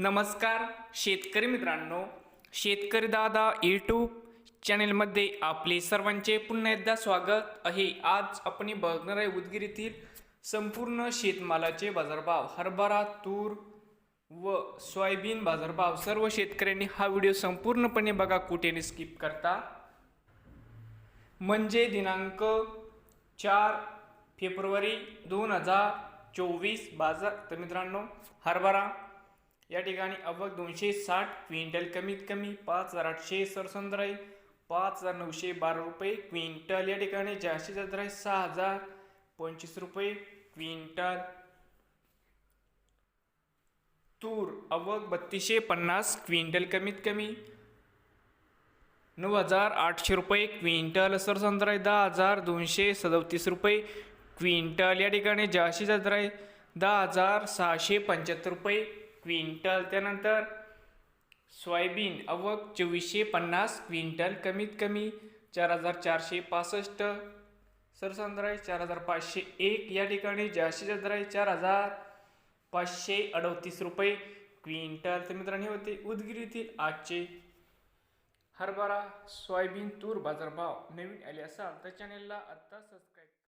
नमस्कार शेतकरी मित्रांनो. शेतकरी दादा यूट्यूब चॅनेलमध्ये आपले सर्वांचे पुन्हा एकदा स्वागत आहे. आज आपण बघणार आहे उदगीर येथील संपूर्ण शेतमालाचे बाजारभाव. हरभरा तूर व सोयाबीन बाजारभाव. सर्व शेतकऱ्यांनी हा व्हिडिओ संपूर्णपणे बघा कुठेने स्किप करता. म्हणजे दिनांक चार फेब्रुवारी दोन हजार चोवीस बाजार तर मित्रांनो हरभरा या ठिकाणी अवघ दोनशे साठ क्विंटल कमीत कमी पाच हजार आठशे सरसंद्र आहे पाच हजार नऊशे बारा रुपये क्विंटल या ठिकाणी जास्तीत जास्त आहे सहा हजार पंचवीस रुपये क्विंटल. तूर अवघ बत्तीसशे पन्नास क्विंटल कमीत कमी नऊ हजार आठशे रुपये क्विंटल सरसंत्र आहे दहा हजार दोनशे सदतीस रुपये क्विंटल या ठिकाणी जास्तीत जास्त आहे दहा हजार सहाशे पंच्याहत्तर रुपये क्विंटल. त्यानंतर सोयाबीन अवक चोवीसशे पन्नास क्विंटल कमीत कमी चार हजार चारशे पासष्ट सरसंत्र आहे चार हजार पाचशे एक या ठिकाणी जास्तीत जास्त आहे चार हजार पाचशे अडतीस रुपये क्विंटल. तर मित्रांनो होते उदगीर येथील आजचे हरभरा सोयाबीन तूर बाजारभाव. नवीन आले असाल तर चॅनेलला आत्ता सबस्क्राईब